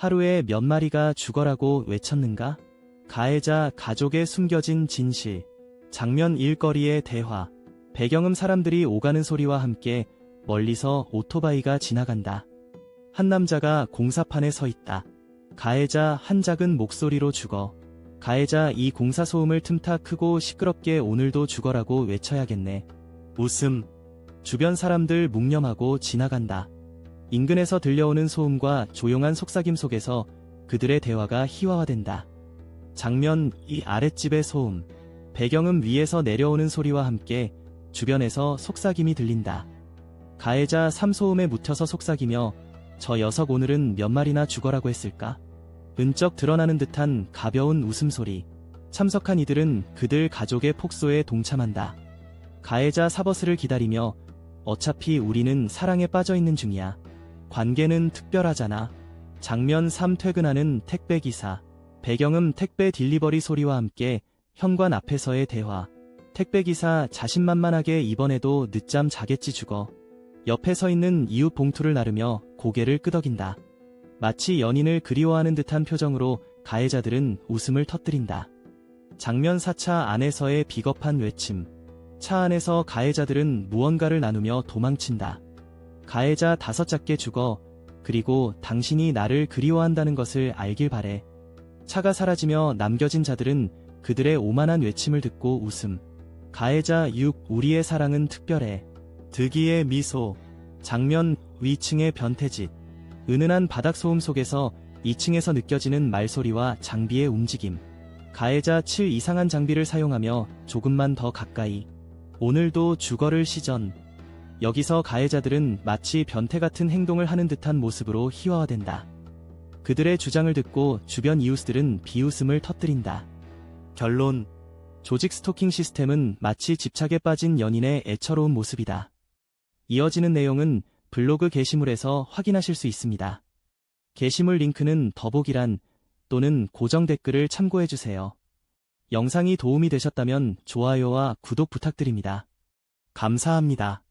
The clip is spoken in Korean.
하루에 몇 마리가 죽어라고 외쳤는가? 가해자 가족의 숨겨진 진실. 장면 일거리의 대화. 배경음 사람들이 오가는 소리와 함께 멀리서 오토바이가 지나간다. 한 남자가 공사판에 서 있다. 가해자 한 작은 목소리로 죽어. 가해자 이 공사 소음을 틈타 크고 시끄럽게 오늘도 죽어라고 외쳐야겠네. 웃음. 주변 사람들 묵념하고 지나간다. 인근에서 들려오는 소음과 조용한 속삭임 속에서 그들의 대화가 희화화된다. 장면 이 아랫집의 소음. 배경음 위에서 내려오는 소리와 함께 주변에서 속삭임이 들린다. 가해자 삼소음에 묻혀서 속삭이며 저 녀석 오늘은 몇 마리나 죽어라고 했을까? 은쩍 드러나는 듯한 가벼운 웃음소리. 참석한 이들은 그들 가족의 폭소에 동참한다. 가해자 사버스를 기다리며 어차피 우리는 사랑에 빠져 있는 중이야. 관계는 특별하잖아. 장면 3 퇴근하는 택배기사. 배경음 택배 딜리버리 소리와 함께 현관 앞에서의 대화. 택배기사 자신만만하게 이번에도 늦잠 자겠지 죽어. 옆에 서 있는 이웃 봉투를 나르며 고개를 끄덕인다. 마치 연인을 그리워하는 듯한 표정으로 가해자들은 웃음을 터뜨린다. 장면 4차 안에서의 비겁한 외침. 차 안에서 가해자들은 무언가를 나누며 도망친다. 가해자 다섯 작게 죽어 그리고 당신이 나를 그리워한다는 것을 알길 바래. 차가 사라지며 남겨진 자들은 그들의 오만한 외침을 듣고 웃음. 가해자 6 우리의 사랑은 특별해. 득이의 미소. 장면 위층의 변태짓. 은은한 바닥 소음 속에서 2층에서 느껴지는 말소리와 장비의 움직임. 가해자 7 이상한 장비를 사용하며 조금만 더 가까이. 오늘도 주거를 시전. 여기서 가해자들은 마치 변태 같은 행동을 하는 듯한 모습으로 희화화된다. 그들의 주장을 듣고 주변 이웃들은 비웃음을 터뜨린다. 결론. 조직 스토킹 시스템은 마치 집착에 빠진 연인의 애처로운 모습이다. 이어지는 내용은 블로그 게시물에서 확인하실 수 있습니다. 게시물 링크는 더보기란 또는 고정 댓글을 참고해주세요. 영상이 도움이 되셨다면 좋아요와 구독 부탁드립니다. 감사합니다.